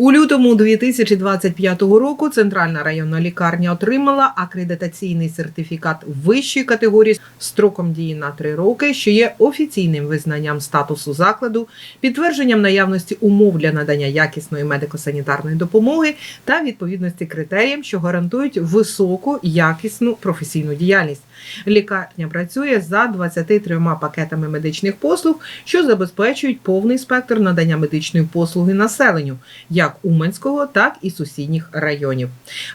У лютому 2025 року Центральна районна лікарня отримала акредитаційний сертифікат вищої категорії строком дії на три роки, що є офіційним визнанням статусу закладу, підтвердженням наявності умов для надання якісної медико-санітарної допомоги та відповідності критеріям, що гарантують високу якісну професійну діяльність. Лікарня працює за 23 пакетами медичних послуг, що забезпечують повний спектр надання медичної послуги населенню, як Уманського, так і сусідніх районів.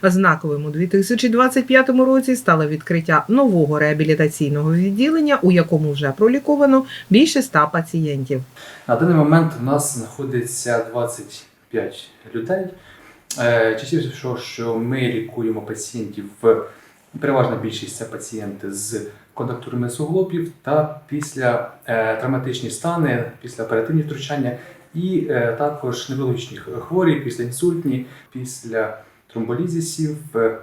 Знаковим у 2025 році стало відкриття нового реабілітаційного відділення, у якому вже проліковано більше 100 пацієнтів. На даний момент у нас знаходиться 25 людей. Е, Частіше всього, що ми лікуємо пацієнтів переважна більшість це пацієнти з контрактурами суглобів та після е, травматичні стани, після оперативні втручання, і е, також неврологічні хворі, після інсультні, після тромболізисів. е,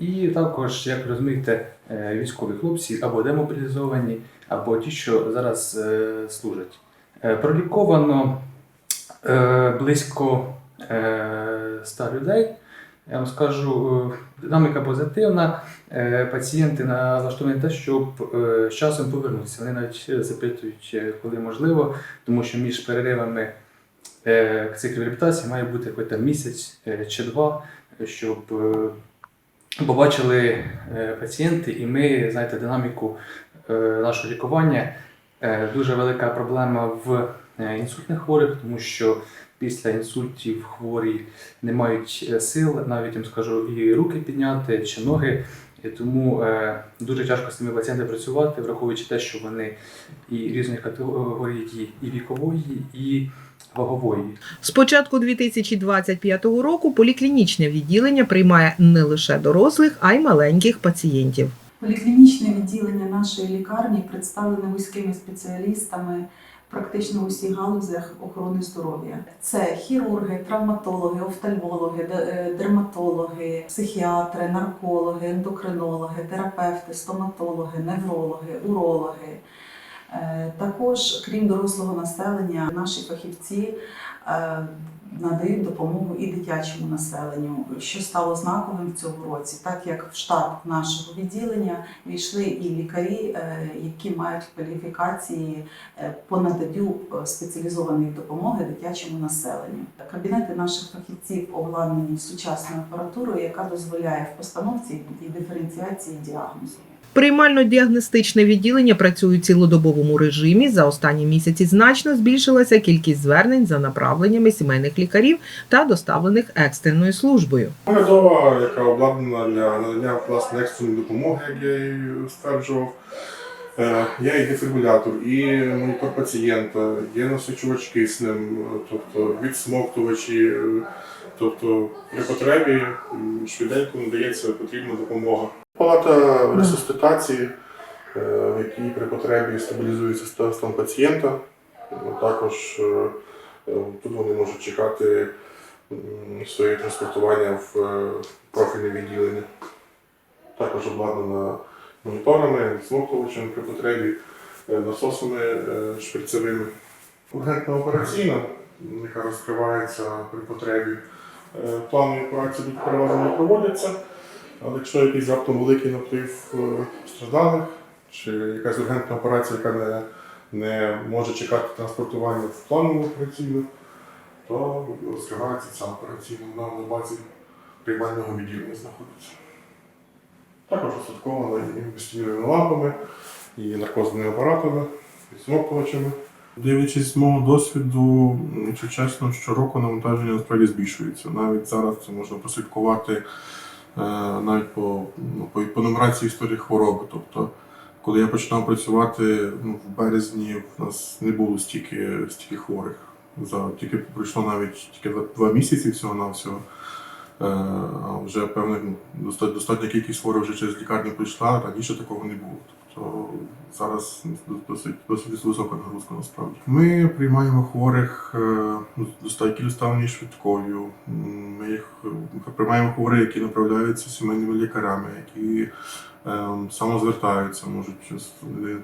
І також, як розумієте, е, військові хлопці або демобілізовані, або ті, що зараз служать. Проліковано близько е, 100 людей. Я вам скажу, динаміка позитивна. Пацієнти налаштовані те, щоб з часом повернутися. Вони навіть запитують, коли можливо, тому що між переривами е, цих реабілітацій має бути хоч там місяць е, чи два, щоб е, побачили пацієнти, і ми, знаєте, динаміку нашого лікування. Дуже велика проблема в інсультних хворих, тому що після інсультів хворі не мають сил, навіть я скажу, і руки підняти чи ноги. І тому дуже тяжко з цими пацієнтами працювати, враховуючи те, що вони і різної категорії, і вікової, і вагової. З початку 2025 року поліклінічне відділення приймає не лише дорослих, а й маленьких пацієнтів. Поліклінічне відділення нашої лікарні представлене вузькими спеціалістами практично в усіх галузях охорони здоров'я. Це хірурги, травматологи, офтальмологи, д- е, дерматологи, психіатри, наркологи, ендокринологи, терапевти, стоматологи, неврологи, урологи. Е, Також, крім дорослого населення, наші фахівці е, надають допомогу і дитячому населенню, що стало знаковим в цьому році, так як в штат нашого відділення війшли і лікарі, е, які мають кваліфікації по наданню е, спеціалізованої допомоги дитячому населенню. Кабінети наших фахівців обладнані сучасною апаратурою, яка дозволяє в постановці і диференціації діагнозу. Приймально-діагностичне відділення працює у цілодобовому режимі. За останні місяці значно збільшилася кількість звернень за направленнями сімейних лікарів та доставлених екстреною службою. Наглядова, яка обладнана для надання власне екстреної допомоги, як я і стверджував. Е, Є і дефібрилятор, і монітор пацієнта, є насичувач киснем, тобто відсмоктувачі. е, Тобто при потребі швиденько надається потрібна допомога. Палата ресусцитації, е, в якій при потребі стабілізується стан пацієнта. Е, Також е, тут вони можуть чекати своє транспортування в профільне відділення. Також обладнана моніторами, змоктувачем при потребі, насосами шприцевими. Ургентна операційна, яка розкривається при потребі. Планові операції тут переважно проводяться, але якщо якийсь раптом великий наплив е, постраждалих, чи якась ургентна операція, яка не, не може чекати транспортування в планову операційну, то розкривається ця операційна на базі приймального відділення знаходиться. Також устаткована і інвестиційними лампами, і наркозними апаратами, і смоктувачами. Дивлячись з мого досвіду, якщо чесно, щороку навантаження насправді збільшується. Навіть зараз це можна прослідкувати навіть по, ну, по, по нумерації історії хвороби. Тобто, коли я починав працювати ну, в березні, в нас не було стільки, стільки хворих. За, тільки пройшло навіть тільки два, місяці всього на всього. А вже певна ну, достатня кількість хворих вже через лікарню прийшла, раніше такого не було. Тобто зараз досить, досить висока нагрузка насправді. Ми приймаємо хворих е, ну, доста- швидкою. Ми їх приймаємо хворих, які направляються сімейними лікарями, які е, самозвертаються, можуть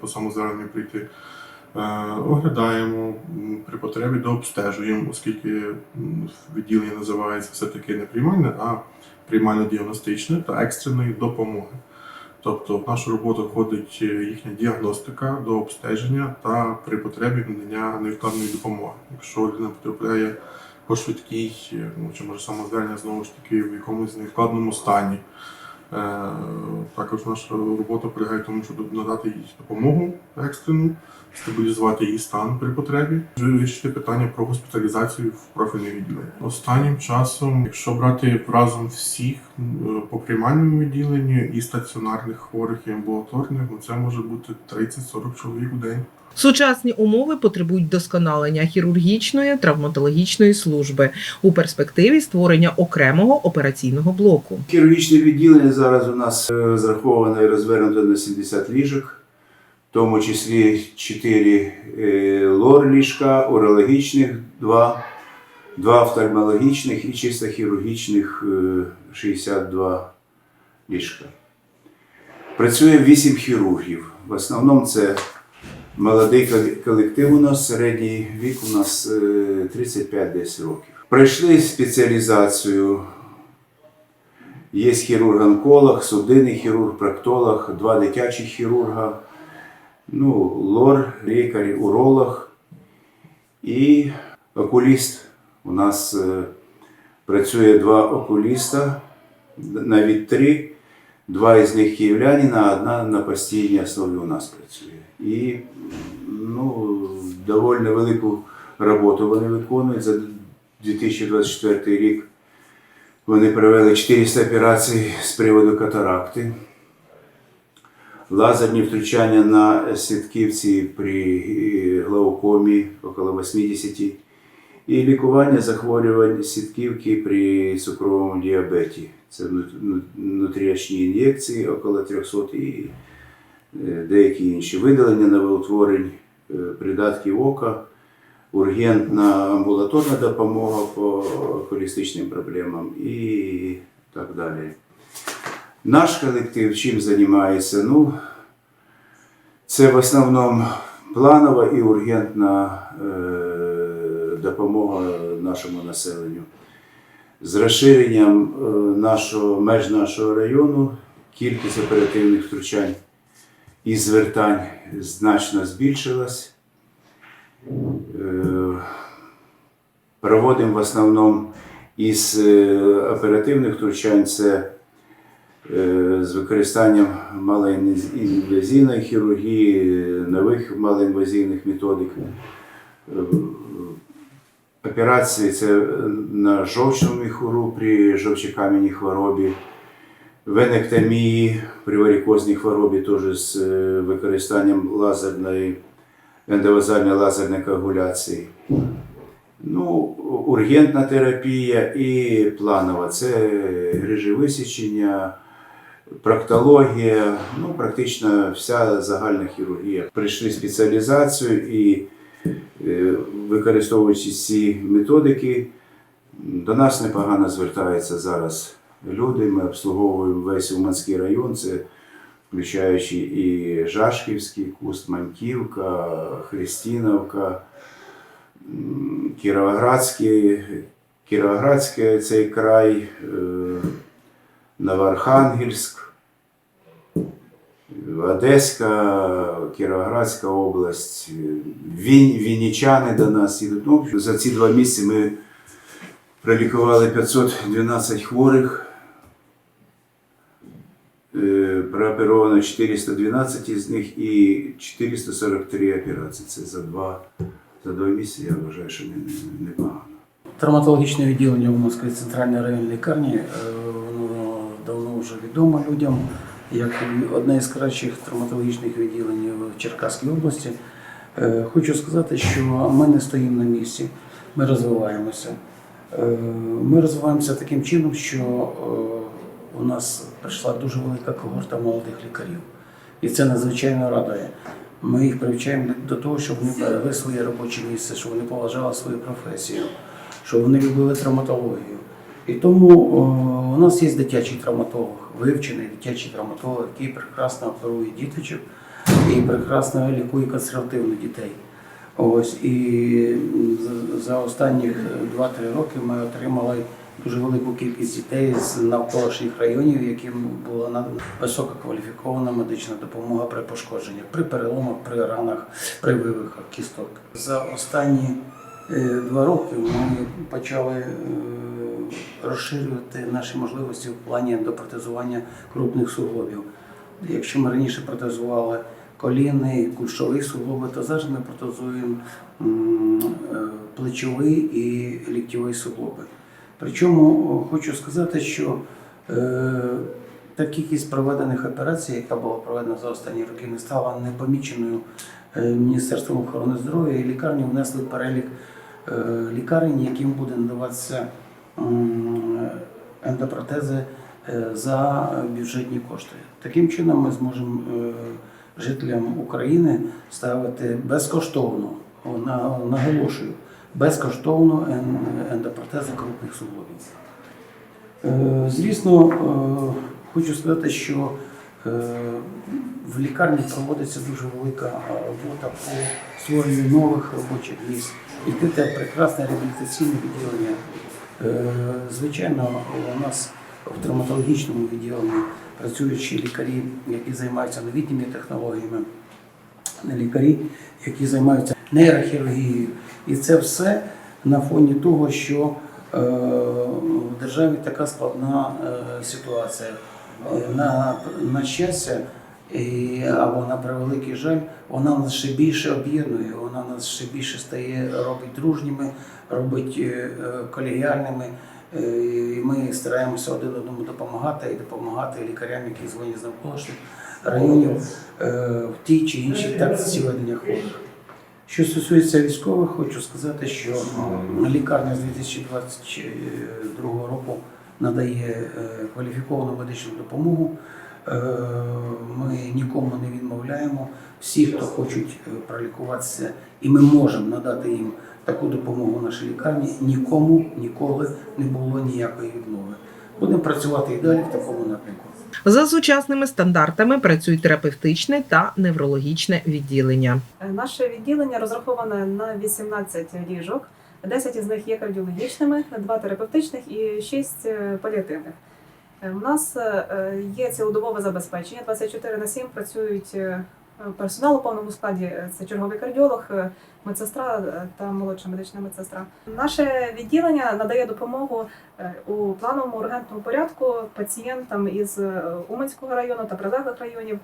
по самозверненню прийти. Е, Оглядаємо, при потребі дообстежуємо, оскільки відділення називається все-таки не приймальне, а приймально-діагностичне та екстреної допомоги. Тобто в нашу роботу входить е, їхня діагностика до обстеження та при потребі надання невідкладної допомоги. Якщо людина потрапляє по швидкій, е, ну чи може самозвернення знову ж таки в якомусь невідкладному стані. Е, Також наша робота полягає в тому, щоб надати їй допомогу екстрену, стабілізувати її стан при потребі, вирішити питання про госпіталізацію в профільне відділення. Останнім часом, якщо брати разом всіх е, по приймальному відділенню і стаціонарних хворих, і амбулаторних, ну це може бути 30-40 чоловік у день. Сучасні умови потребують вдосконалення хірургічної травматологічної служби у перспективі створення окремого операційного блоку. Хірургічне відділення зараз у нас е, зраховано і розвернуто на 70 ліжок, в тому числі 4 е, лор-ліжка, урологічних 2, 2 офтальмологічних і чисто хірургічних е, 62 ліжка. Працює 8 хірургів. В основному це молодий колектив у нас, середній вік у нас е, 35-10 років. Пройшли спеціалізацію Є хірург-онколог, судинний хірург, проктолог, два дитячі хірурга, ну, лор, лікар, уролог і окуліст. У нас е, працює два окуліста, навіть три. Два із них київлянина, а одна на постійній основі у нас працює. І ну, доволі велику роботу вони виконують за 2024 рік. Вони провели 400 операцій з приводу катаракти, лазерні втручання на сітківці при е, глаукомі около 80 і лікування захворювань сітківки при цукровому діабеті. Це вну- внутріочні ін'єкції около 300 і деякі інші видалення новоутворень, е, придатків ока ургентна амбулаторна допомога по окулістичним проблемам і так далі. Наш колектив чим займається? Ну, це в основному планова і ургентна е, допомога нашому населенню. З розширенням е, нашого, меж нашого району кількість оперативних втручань і звертань значно збільшилась. Е, Проводимо в основному із е, оперативних втручань це е, з використанням малоінвазійної хірургії, нових малоінвазійних методик. Операції це на жовчному міхуру при жовчокам'яній хворобі, венектомії при варикозній хворобі теж з е, використанням лазерної ендовазальної лазерної коагуляції. Ну, ургентна терапія і планова це грижі висічення, проктологія, ну, практично вся загальна хірургія. Прийшли спеціалізацію і е, використовуючи ці методики, до нас непогано звертаються зараз люди. Ми обслуговуємо весь Уманський район. Це включаючи і Жашківський, Куст, Маньківка, Христіновка, Кіровоградський, Кіровоградський цей край, е, Новоархангельськ, Одеська, Кіровоградська область, Він, Вінничани до нас їдуть. Ну, за ці два місяці ми пролікували 512 хворих. Е, прооперовано 412 із них і 443 операції. Це за два, за два місяці, я вважаю, що не- не- непогано. Травматологічне відділення в Москві центральної районної лікарні е, воно давно вже відомо людям як одне із кращих травматологічних відділень в Черкаській області. Е, Хочу сказати, що ми не стоїмо на місці, ми розвиваємося. Е, Ми розвиваємося таким чином, що у нас прийшла дуже велика когорта молодих лікарів. І це надзвичайно радує. Ми їх привчаємо до того, щоб вони берегли своє робоче місце, щоб вони поважали свою професію, щоб вони любили травматологію. І тому о, у нас є дитячий травматолог, вивчений дитячий травматолог, який прекрасно оперує діточок. і прекрасно лікує консервативно дітей. Ось і за останні 2-3 роки ми отримали дуже велику кількість дітей з навколишніх районів, яким була надана висококваліфікована медична допомога при пошкодженнях, при переломах, при ранах, при вивихах кісток. За останні е, два роки ми почали е, розширювати наші можливості в плані ендопротезування крупних суглобів. Якщо ми раніше протезували колінний, кульшовий суглоби, то зараз ми протезуємо е, плечовий і ліктєвий суглоби. Причому хочу сказати, що е, та кількість проведених операцій, яка була проведена за останні роки, не стала непоміченою е, Міністерством охорони здоров'я і лікарні внесли перелік е, лікарень, яким буде надаватися ендопротези е, за бюджетні кошти. Таким чином ми зможемо е, жителям України ставити безкоштовно, на- наголошую, безкоштовно ен- ендопротези крупних суглобів. Е, Звісно, е, хочу сказати, що е, в лікарні проводиться дуже велика робота по створенню нових робочих місць. Відкрите прекрасне реабілітаційне відділення. Звичайно, у нас в травматологічному відділенні працюючі лікарі, які займаються новітніми технологіями, лікарі, які займаються нейрохірургією. І це все на фоні того, що е, в державі така складна е, ситуація. На, на щастя, і, або на превеликий жаль, вона нас ще більше об'єднує, вона нас ще більше стає, робить дружніми, робить е, колегіальними. І ми стараємося один одному допомагати і допомагати лікарям, які дзвонять з навколишніх районів в тій чи іншій тактиці ведення хворих. Що стосується військових, хочу сказати, що лікарня з 2022 року надає е, кваліфіковану медичну допомогу. Е, Ми нікому не відмовляємо. Всі, хто хочуть е, пролікуватися, і ми можемо надати їм таку допомогу нашій лікарні, нікому ніколи не було ніякої відмови. Будемо працювати і далі в такому напрямку. За сучасними стандартами працюють терапевтичне та неврологічне відділення. Е, Наше відділення розраховане на 18 ліжок. 10 із них є кардіологічними, 2 терапевтичних і 6 е, паліативних. Е, У нас є цілодобове забезпечення. 24 на 7 працюють персонал у повному складі. Е, Це черговий кардіолог, е, медсестра е, та молодша медична медсестра. Наше відділення надає допомогу е, у плановому ургентному порядку пацієнтам із е, Уманського району та прилеглих районів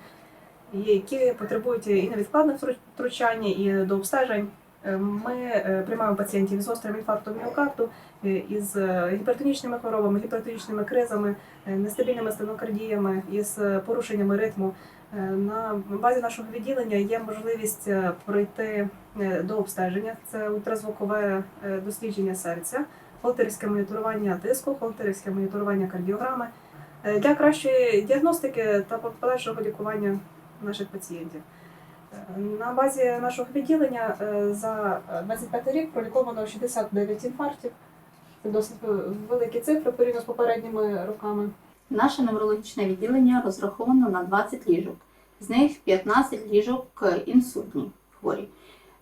які потребують і невідкладних втру- втручань, і до обстежень. Е, Ми е, приймаємо пацієнтів з гострим інфарктом міокарду, е, із е, гіпертонічними хворобами, гіпертонічними кризами, е, нестабільними стенокардіями, із е, порушеннями ритму. Е, На базі нашого відділення є можливість е, пройти е, до обстеження. Це ультразвукове дослідження серця, холтерівське моніторування тиску, холтерівське моніторування кардіограми для кращої діагностики та подальшого лікування наших пацієнтів. На базі нашого відділення за 25 рік проліковано 69 інфарктів. Це досить великі цифри порівняно з попередніми роками. Наше неврологічне відділення розраховано на 20 ліжок, з них 15 ліжок інсультні хворі.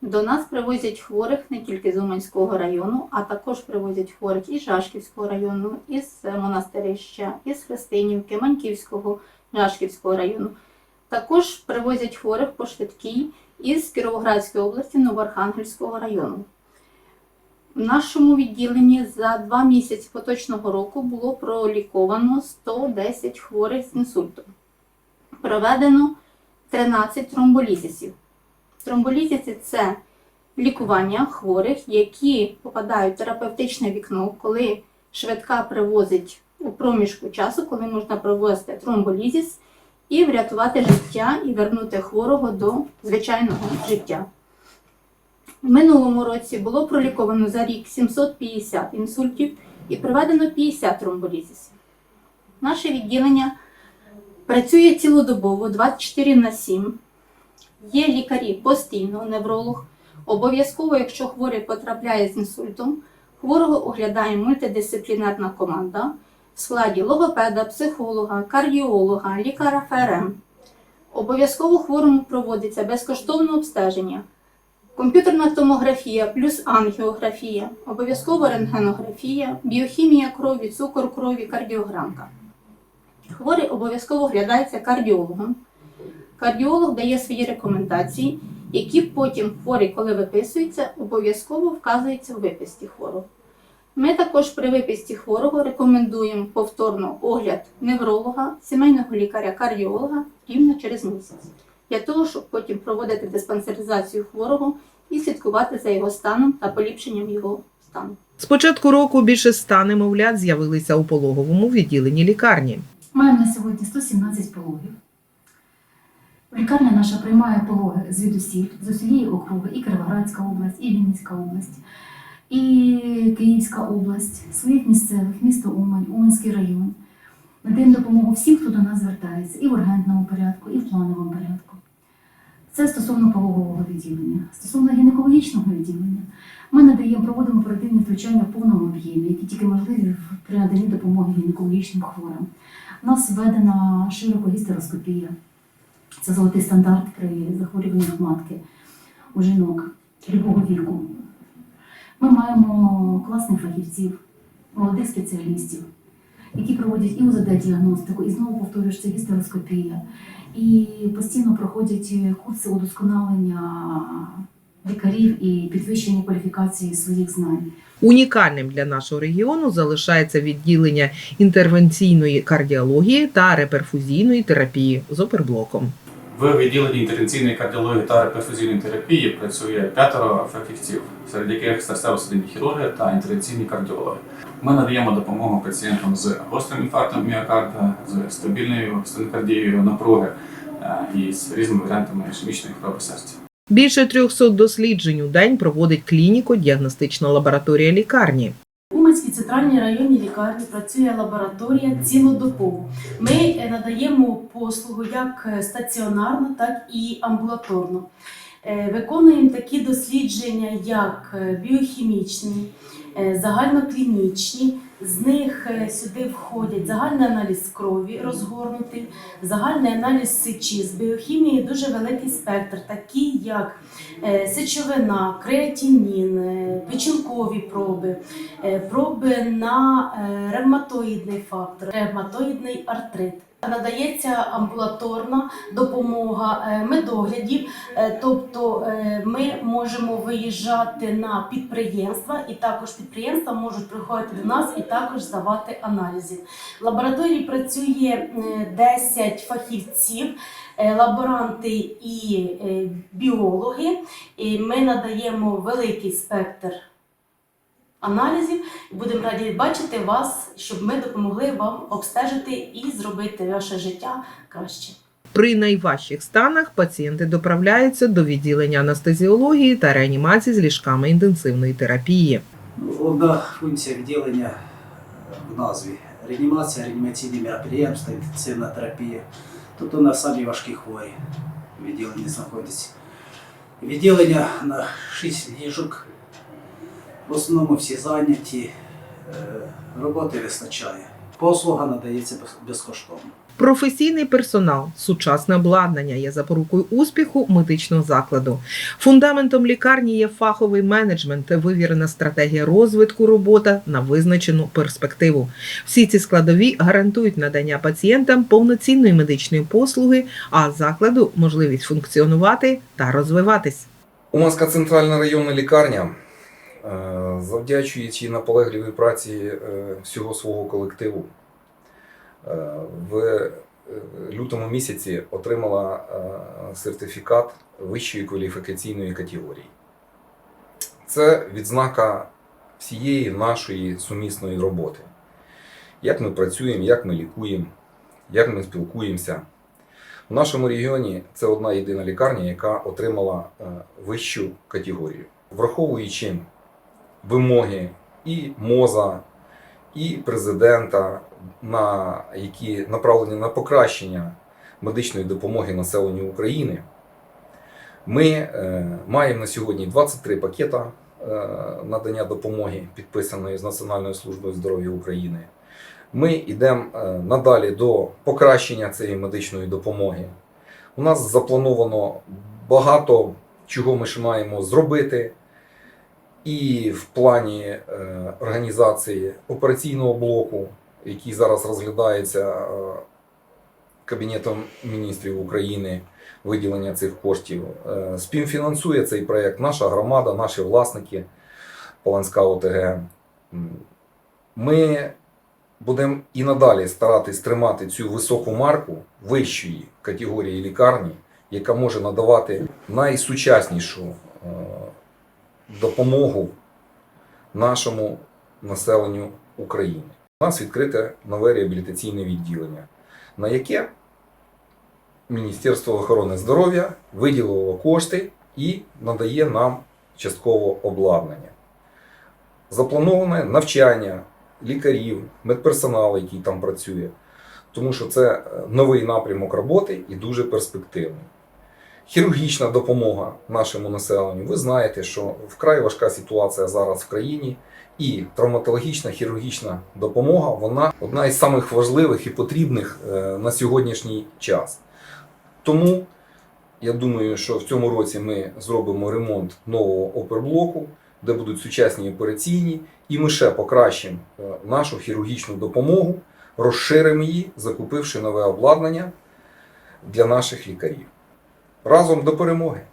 До нас привозять хворих не тільки з Уманського району, а також привозять хворих із Жашківського району, із Монастирища, із Христинівки, Маньківського, Жашківського району. Також привозять хворих по швидкій із Кіровоградської області Новоархангельського району. В нашому відділенні за два місяці поточного року було проліковано 110 хворих з інсультом. Проведено 13 тромболізисів. Тромболізиси – це лікування хворих, які попадають в терапевтичне вікно, коли швидка привозить у проміжку часу, коли можна провести тромболізис і врятувати життя і вернути хворого до звичайного життя. В минулому році було проліковано за рік 750 інсультів і проведено 50 тромболізисів. Наше відділення працює цілодобово 24 на 7. Є лікарі постійно, невролог. Обов'язково, якщо хворий потрапляє з інсультом, хворого оглядає мультидисциплінарна команда в складі логопеда, психолога, кардіолога, лікаря ФРМ. Обов'язково хворому проводиться безкоштовне обстеження, комп'ютерна томографія плюс ангіографія, обов'язково рентгенографія, біохімія крові, цукор крові, кардіограмка. Хворий обов'язково оглядається кардіологом. Кардіолог дає свої рекомендації, які потім хворий, коли виписується, обов'язково вказуються в виписці хворого. Ми також при виписці хворого рекомендуємо повторно огляд невролога, сімейного лікаря-кардіолога рівно через місяць, для того, щоб потім проводити диспансеризацію хворого і слідкувати за його станом та поліпшенням його стану. З початку року більше ста немовлят з'явилися у пологовому відділенні лікарні. Маємо на сьогодні 117 пологів. Лікарня наша приймає пологи звідусіль, з усієї округи, і Кіровоградська область, і Вінницька область, і Київська область, своїх місцевих, місто Умань, Уманський район. Надаємо допомогу всім, хто до нас звертається, і в ургентному порядку, і в плановому порядку. Це стосовно пологового відділення. Стосовно гінекологічного відділення, ми надаємо, проводимо оперативні втручання в повному об'ємі, які тільки можливі при наданні допомоги гінекологічним хворим. У нас введена широко гістероскопія. Це золотий стандарт при захворюваннях матки у жінок любого віку. Ми маємо класних фахівців, молодих спеціалістів, які проводять і УЗД-діагностику, і знову повторюю, що це гістероскопія, і постійно проходять курси удосконалення лікарів і підвищення кваліфікації своїх знань. Унікальним для нашого регіону залишається відділення інтервенційної кардіології та реперфузійної терапії з оперблоком. В відділенні інтервенційної кардіології та перфузійної терапії працює п'ятеро фахівців, серед яких серцево-судинні хірурги та інтервенційні кардіологи. Ми надаємо допомогу пацієнтам з гострим інфарктом міокарда, з стабільною стенокардією напруги е, і з різними варіантами ішемічної хвороби серця. Більше 300 досліджень у день проводить клініко-діагностична лабораторія лікарні. Уманській центральній районній лікарні працює лабораторія цілодобово. Ми е, надаємо послугу як е, стаціонарно, так і амбулаторно. Е, Виконуємо такі дослідження, як біохімічні, загальноклінічні. З них е, сюди входять загальний аналіз крові розгорнутий, загальний аналіз сечі. З біохімії дуже великий спектр, такі як е, сечовина, креатинін, е, печінкові проби, е, проби на е, ревматоїдний фактор, ревматоїдний артрит. Надається амбулаторна допомога е, медоглядів, е, тобто е, ми можемо виїжджати на підприємства, і також підприємства можуть приходити до нас і також здавати аналізи. В лабораторії працює е, 10 фахівців, лаборанти і біологи. І ми надаємо великий спектр аналізів і будемо раді бачити вас, щоб ми допомогли вам обстежити і зробити ваше життя краще. При найважчих станах пацієнти доправляються до відділення анестезіології та реанімації з ліжками інтенсивної терапії. Одна функція відділення в назві реанімація, реанімаційні мероприємства, інтенсивна терапія. Тут у нас самі важкі хворі в відділенні знаходяться. Відділення на 6 ліжок. В основному всі зайняті, е, роботи вистачає. Послуга надається без- безкоштовно. Професійний персонал, сучасне обладнання є запорукою успіху медичного закладу. Фундаментом лікарні є фаховий менеджмент, вивірена стратегія розвитку робота на визначену перспективу. Всі ці складові гарантують надання пацієнтам повноцінної медичної послуги, а закладу можливість функціонувати та розвиватись. Уманська центральна районна лікарня, завдячуючи наполегливій праці е, всього свого колективу, е, в е, лютому місяці отримала е, сертифікат вищої кваліфікаційної категорії. Це відзнака всієї нашої сумісної роботи. Як ми працюємо, як ми лікуємо, як ми спілкуємося. У нашому регіоні це одна єдина лікарня, яка отримала е, вищу категорію, враховуючи вимоги і МОЗа, і президента, на які направлені на покращення медичної допомоги населенню України. Ми е, маємо на сьогодні 23 пакета е, надання допомоги, підписаної з Національною службою здоров'я України. Ми йдемо е, надалі до покращення цієї медичної допомоги. У нас заплановано багато чого ми ще маємо зробити. І в плані е, організації операційного блоку, який зараз розглядається е, Кабінетом міністрів України, виділення цих коштів. Е, співфінансує цей проєкт наша громада, наші власники Поланська ОТГ. Ми будемо і надалі старатись тримати цю високу марку вищої категорії лікарні, яка може надавати найсучаснішу допомогу нашому населенню України. У нас відкрите нове реабілітаційне відділення, на яке Міністерство охорони здоров'я виділило кошти і надає нам частково обладнання. Заплановане навчання лікарів, медперсоналу, який там працює, тому що це е, новий напрямок роботи і дуже перспективний. Хірургічна допомога нашому населенню. Ви знаєте, що вкрай важка ситуація зараз в країні, і травматологічна хірургічна допомога вона одна із самих важливих і потрібних е, на сьогоднішній час. Тому я думаю, що в цьому році ми зробимо ремонт нового оперблоку, де будуть сучасні операційні, і ми ще покращимо е, нашу хірургічну допомогу, розширимо її, закупивши нове обладнання для наших лікарів. Разом до перемоги!